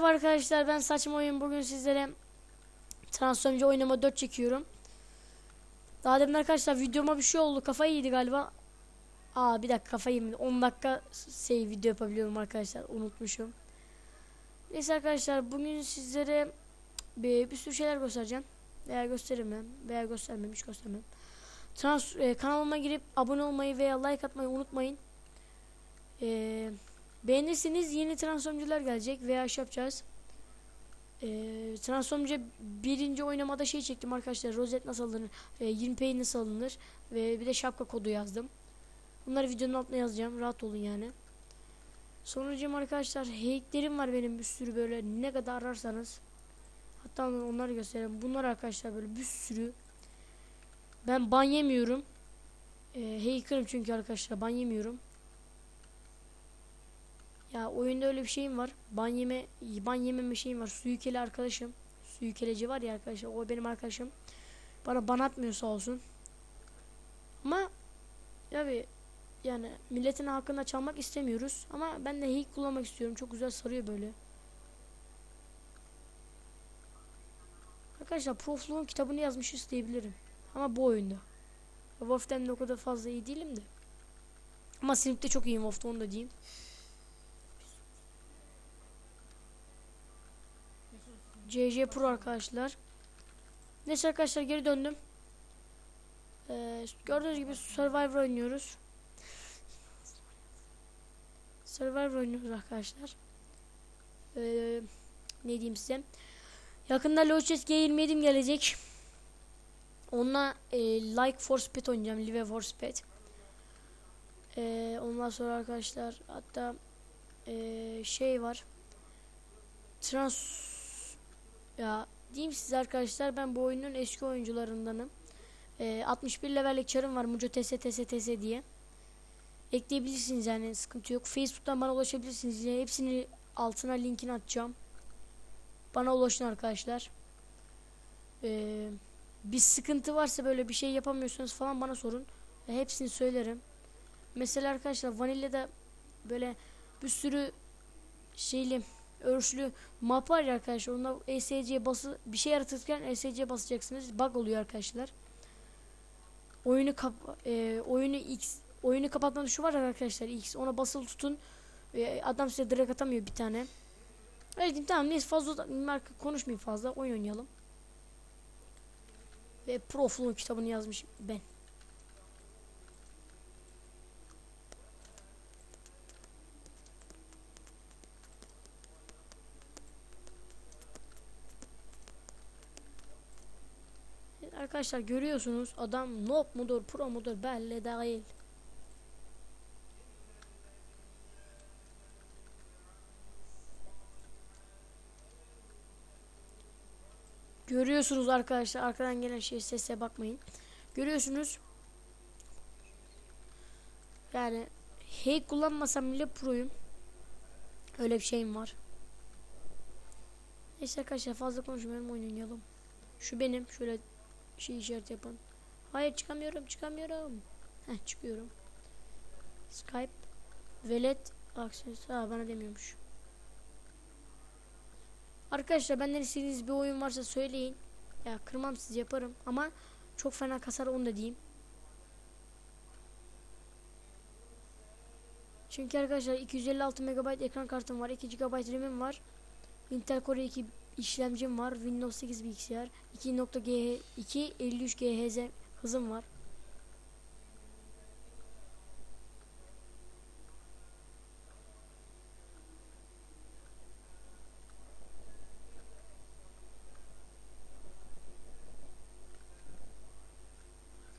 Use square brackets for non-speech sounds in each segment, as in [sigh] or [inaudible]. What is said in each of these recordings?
arkadaşlar ben saçma oyun bugün sizlere Transformcu oynama 4 çekiyorum. Daha demin arkadaşlar videoma bir şey oldu kafayı yedi galiba. Aa bir dakika kafayı yemedi 10 dakika şey video yapabiliyorum arkadaşlar unutmuşum. Neyse arkadaşlar bugün sizlere bir, bir sürü şeyler göstereceğim. Veya gösteremem veya göstermem hiç göstermem. Trans, e, kanalıma girip abone olmayı veya like atmayı unutmayın. Eee Beğenirseniz yeni transformcular gelecek veya şey yapacağız. Ee, transformcu birinci oynamada şey çektim arkadaşlar. Rozet nasıl alınır, e, 20 pay nasıl alınır ve bir de şapka kodu yazdım. Bunları videonun altına yazacağım. Rahat olun yani. Sonucum arkadaşlar hacklerim var benim bir sürü böyle ne kadar ararsanız. Hatta onları göstereyim. Bunlar arkadaşlar böyle bir sürü. Ben ban yemiyorum. Ee, hacker'ım çünkü arkadaşlar ban yemiyorum. Ya oyunda öyle bir şeyim var. Ban yeme, ban yememe şeyim var. Suyukeli arkadaşım. Suyukeleci var ya arkadaşlar. O benim arkadaşım. Bana ban atmıyor sağ olsun. Ama abi yani milletin hakkında çalmak istemiyoruz. Ama ben de hack kullanmak istiyorum. Çok güzel sarıyor böyle. Arkadaşlar Proflu'nun kitabını yazmışız diyebilirim. Ama bu oyunda. Wolf'ten de o kadar fazla iyi değilim de. Ama Snip'te çok iyiyim Wolf'ta onu da diyeyim. CC Pro arkadaşlar. Neyse arkadaşlar geri döndüm. Ee, gördüğünüz gibi Survivor oynuyoruz. Survivor oynuyoruz arkadaşlar. Ee, ne diyeyim size. Yakında Loches G27 gelecek. Onunla e, Like for Speed oynayacağım. Live for Speed. Ee, ondan sonra arkadaşlar hatta e, şey var. Trans ya diyeyim size arkadaşlar ben bu oyunun eski oyuncularındanım. Ee, 61 levellik çarım var Muco TS TS TS diye. Ekleyebilirsiniz yani sıkıntı yok. Facebook'tan bana ulaşabilirsiniz. Yine hepsini altına linkini atacağım. Bana ulaşın arkadaşlar. Ee, bir sıkıntı varsa böyle bir şey yapamıyorsanız falan bana sorun. Ve hepsini söylerim. Mesela arkadaşlar Vanilla'da böyle bir sürü şeyli örüşlü map var ya arkadaşlar. Onda ESC bası bir şey yaratırken ESC basacaksınız. Bug oluyor arkadaşlar. Oyunu kap e, oyunu X oyunu kapatma tuşu var arkadaşlar X ona basılı tutun. E, adam size direkt atamıyor bir tane. Diyeyim tamam neyse fazla marka konuşmayayım fazla oyun oynayalım. Ve Proflu'nun kitabını yazmış ben. Arkadaşlar görüyorsunuz adam noob mudur pro mudur belli değil. Görüyorsunuz arkadaşlar arkadan gelen şey sese bakmayın. Görüyorsunuz. Yani hack kullanmasam bile proyum. Öyle bir şeyim var. Neyse arkadaşlar fazla konuşmayalım oynayalım. Şu benim şöyle şey işaret yapın. Hayır çıkamıyorum çıkamıyorum. Heh çıkıyorum. Skype. Velet. Aksesuar. Ha bana demiyormuş. Arkadaşlar benden istediğiniz bir oyun varsa söyleyin. Ya kırmam siz yaparım ama çok fena kasar onu da diyeyim. Çünkü arkadaşlar 256 MB ekran kartım var, 2 GB RAM'im var. Intel Core 2 işlemcim var. Windows 8 bilgisayar. 2.G 2 53 GHz hızım var.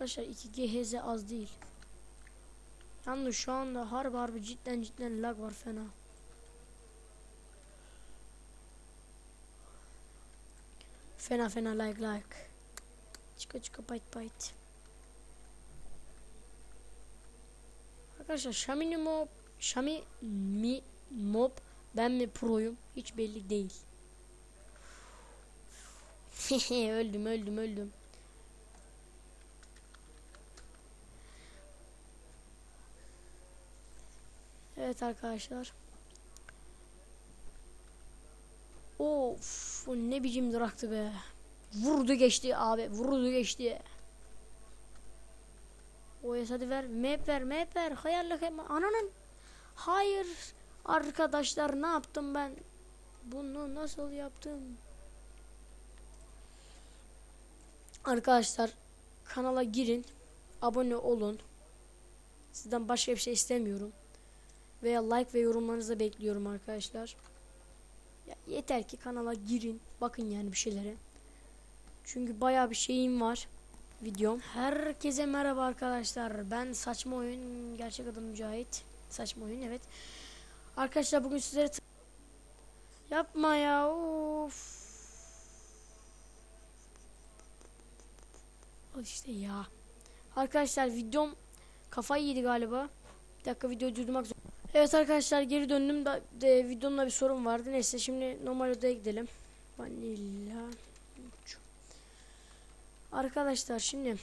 Arkadaşlar 2 GHz az değil. Yalnız şu anda harbi harbi cidden cidden lag var fena. Fena fena like like. Çıka çıka bite bite. Arkadaşlar Xiaomi mob Xiaomi mi mob ben mi proyum hiç belli değil. [laughs] öldüm öldüm öldüm. Evet arkadaşlar. Of ne biçim duraktı be. Vurdu geçti abi vurdu geçti. O hadi ver map ver map ver hayırlı hem ananın. Hayır arkadaşlar ne yaptım ben? Bunu nasıl yaptım? Arkadaşlar kanala girin. Abone olun. Sizden başka bir şey istemiyorum. Veya like ve yorumlarınızı bekliyorum arkadaşlar. Ya yeter ki kanala girin. Bakın yani bir şeylere. Çünkü baya bir şeyim var. Videom. Herkese merhaba arkadaşlar. Ben Saçma Oyun. Gerçek adım Mücahit. Saçma Oyun evet. Arkadaşlar bugün sizlere... Yapma ya. Of. Al işte ya. Arkadaşlar videom kafayı yedi galiba. Bir dakika videoyu durdurmak zor. Evet arkadaşlar geri döndüm da de, videomda bir sorun vardı. Neyse şimdi normal odaya gidelim. Vanilla. Arkadaşlar şimdi